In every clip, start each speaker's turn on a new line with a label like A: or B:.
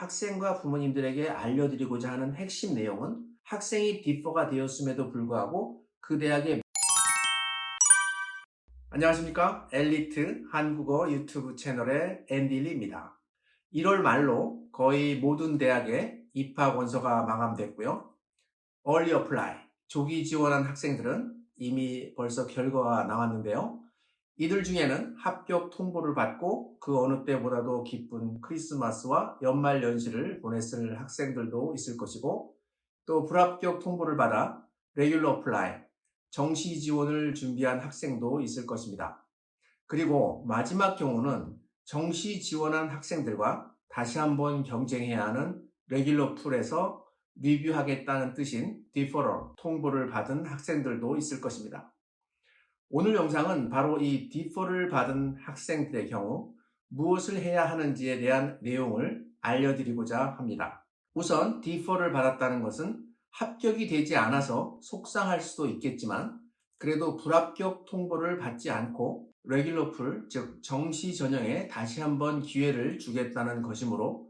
A: 학생과 부모님들에게 알려드리고자 하는 핵심 내용은 학생이 디퍼가 되었음에도 불구하고 그 대학의 안녕하십니까? 엘리트 한국어 유튜브 채널의 앤디리입니다. 1월 말로 거의 모든 대학의 입학 원서가 마감됐고요. 얼리 어플라이 조기 지원한 학생들은 이미 벌써 결과가 나왔는데요 이들 중에는 합격 통보를 받고 그 어느 때보다도 기쁜 크리스마스와 연말 연시를 보냈을 학생들도 있을 것이고 또 불합격 통보를 받아 레귤러 어플라이 정시 지원을 준비한 학생도 있을 것입니다. 그리고 마지막 경우는 정시 지원한 학생들과 다시 한번 경쟁해야 하는 레귤러 풀에서 리뷰하겠다는 뜻인 디퍼럴 통보를 받은 학생들도 있을 것입니다. 오늘 영상은 바로 이 디퍼를 받은 학생들의 경우 무엇을 해야 하는지에 대한 내용을 알려드리고자 합니다. 우선 디퍼를 받았다는 것은 합격이 되지 않아서 속상할 수도 있겠지만 그래도 불합격 통보를 받지 않고 레귤러 풀, 즉 정시 전형에 다시 한번 기회를 주겠다는 것이므로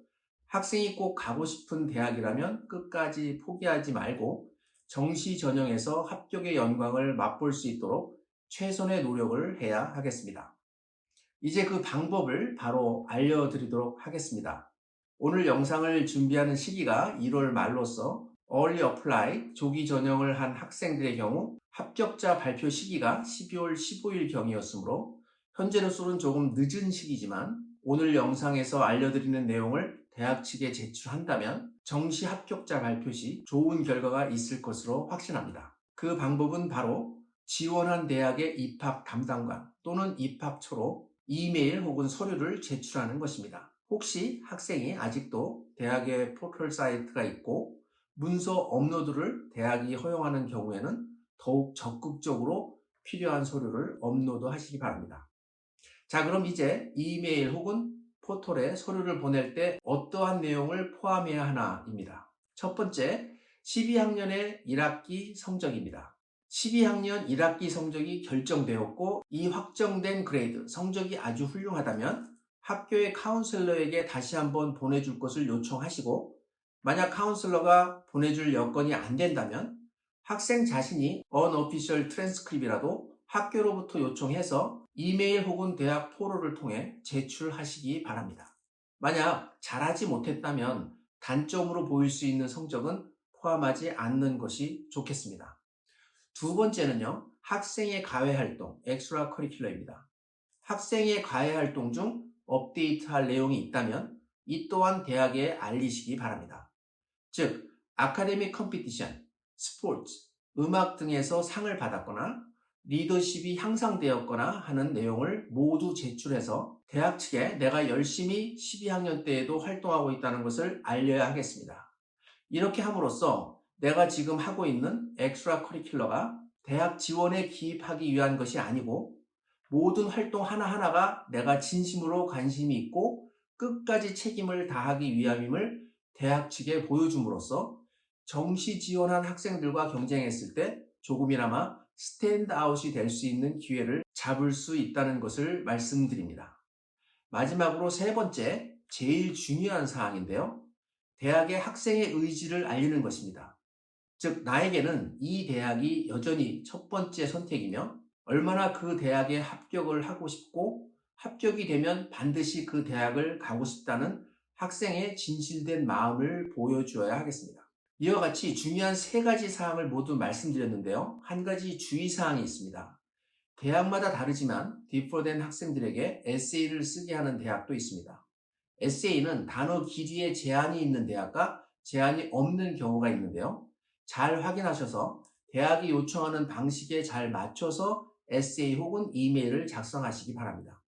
A: 학생이 꼭 가고 싶은 대학이라면 끝까지 포기하지 말고 정시 전형에서 합격의 영광을 맛볼 수 있도록 최선의 노력을 해야 하겠습니다. 이제 그 방법을 바로 알려드리도록 하겠습니다. 오늘 영상을 준비하는 시기가 1월 말로서 Early Apply 조기 전형을 한 학생들의 경우 합격자 발표 시기가 12월 15일 경이었으므로 현재로서는 조금 늦은 시기지만 오늘 영상에서 알려드리는 내용을 대학 측에 제출한다면 정시 합격자 발표 시 좋은 결과가 있을 것으로 확신합니다. 그 방법은 바로 지원한 대학의 입학 담당관 또는 입학처로 이메일 혹은 서류를 제출하는 것입니다. 혹시 학생이 아직도 대학의 포털 사이트가 있고 문서 업로드를 대학이 허용하는 경우에는 더욱 적극적으로 필요한 서류를 업로드 하시기 바랍니다. 자, 그럼 이제 이메일 혹은 포털에 서류를 보낼 때 어떠한 내용을 포함해야 하나입니다. 첫 번째, 12학년의 1학기 성적입니다. 12학년 1학기 성적이 결정되었고 이 확정된 그레이드, 성적이 아주 훌륭하다면 학교의 카운슬러에게 다시 한번 보내줄 것을 요청하시고 만약 카운슬러가 보내줄 여건이 안 된다면 학생 자신이 unofficial transcript이라도 학교로부터 요청해서 이메일 혹은 대학 포로를 통해 제출하시기 바랍니다. 만약 잘하지 못했다면 단점으로 보일 수 있는 성적은 포함하지 않는 것이 좋겠습니다. 두 번째는요, 학생의 과외 활동, 엑스트라 커리큘러입니다. 학생의 과외 활동 중 업데이트할 내용이 있다면 이 또한 대학에 알리시기 바랍니다. 즉, 아카데미 컴피티션, 스포츠, 음악 등에서 상을 받았거나 리더십이 향상되었거나 하는 내용을 모두 제출해서 대학 측에 내가 열심히 12학년 때에도 활동하고 있다는 것을 알려야 하겠습니다. 이렇게 함으로써 내가 지금 하고 있는 엑스트라 커리큘러가 대학 지원에 기입하기 위한 것이 아니고 모든 활동 하나하나가 내가 진심으로 관심이 있고 끝까지 책임을 다하기 위함임을 대학 측에 보여줌으로써 정시 지원한 학생들과 경쟁했을 때 조금이나마 스탠드아웃이 될 수 있는 기회를 잡을 수 있다는 것을 말씀드립니다. 마지막으로 세 번째, 제일 중요한 사항인데요. 대학의 학생의 의지를 알리는 것입니다. 즉, 나에게는 이 대학이 여전히 첫 번째 선택이며 얼마나 그 대학에 합격을 하고 싶고 합격이 되면 반드시 그 대학을 가고 싶다는 학생의 진실된 마음을 보여주어야 하겠습니다. 이와 같이 중요한 세 가지 사항을 모두 말씀드렸는데요. 한 가지 주의사항이 있습니다. 대학마다 다르지만 디퍼된 학생들에게 에세이를 쓰게 하는 대학도 있습니다. 에세이는 단어 길이에 제한이 있는 대학과 제한이 없는 경우가 있는데요. 잘 확인하셔서 대학이 요청하는 방식에 잘 맞춰서 에세이 혹은 이메일을 작성하시기 바랍니다.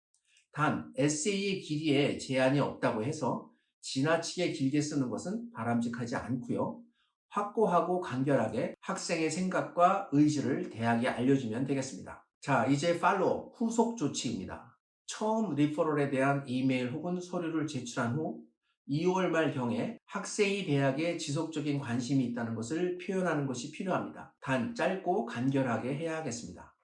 A: 단, 에세이의 길이에 제한이 없다고 해서 지나치게 길게 쓰는 것은 바람직하지 않고요. 확고하고 간결하게 학생의 생각과 의지를 대학에 알려주면 되겠습니다. 자, 이제 팔로우, 후속 조치입니다. 처음 리퍼럴에 대한 이메일 혹은 서류를 제출한 후 2월 말 경에 학생이 대학에 지속적인 관심이 있다는 것을 표현하는 것이 필요합니다. 단 짧고 간결하게 해야 하겠습니다.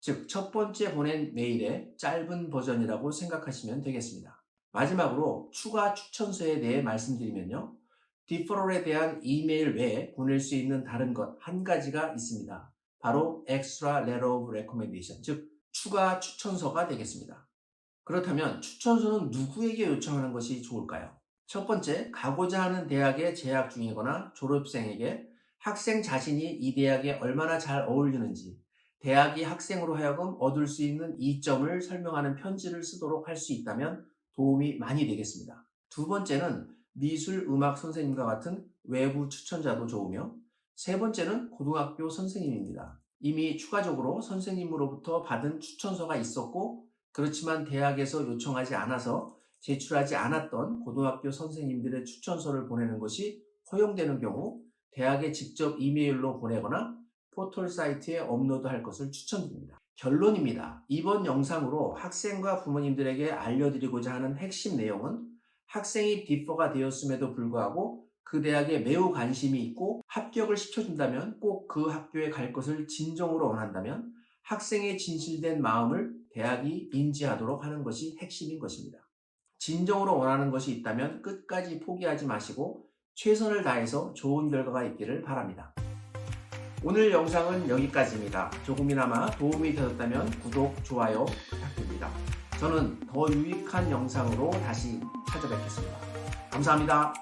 A: 즉, 첫 번째 보낸 메일의 짧은 버전이라고 생각하시면 되겠습니다. 마지막으로 추가 추천서에 대해 말씀드리면요. 디퍼럴에 대한 이메일 외에 보낼 수 있는 다른 것 한 가지가 있습니다. 바로 extra letter of recommendation, 즉 추가 추천서가 되겠습니다. 그렇다면 추천서는 누구에게 요청하는 것이 좋을까요? 첫 번째, 가고자 하는 대학에 재학 중이거나 졸업생에게 학생 자신이 이 대학에 얼마나 잘 어울리는지, 대학이 학생으로 하여금 얻을 수 있는 이점을 설명하는 편지를 쓰도록 할 수 있다면 도움이 많이 되겠습니다. 두 번째는 미술 음악 선생님과 같은 외부 추천자도 좋으며, 세 번째는 고등학교 선생님입니다. 이미 추가적으로 선생님으로부터 받은 추천서가 있었고, 그렇지만 대학에서 요청하지 않아서 제출하지 않았던 고등학교 선생님들의 추천서를 보내는 것이 허용되는 경우 대학에 직접 이메일로 보내거나 포털 사이트에 업로드할 것을 추천드립니다. 결론입니다. 이번 영상으로 학생과 부모님들에게 알려드리고자 하는 핵심 내용은 학생이 디퍼가 되었음에도 불구하고 그 대학에 매우 관심이 있고 합격을 시켜준다면 꼭 그 학교에 갈 것을 진정으로 원한다면 학생의 진실된 마음을 대학이 인지하도록 하는 것이 핵심인 것입니다. 진정으로 원하는 것이 있다면 끝까지 포기하지 마시고 최선을 다해서 좋은 결과가 있기를 바랍니다. 오늘 영상은 여기까지입니다. 조금이나마 도움이 되셨다면 구독, 좋아요 부탁드립니다. 저는 더 유익한 영상으로 다시 찾아뵙겠습니다. 감사합니다.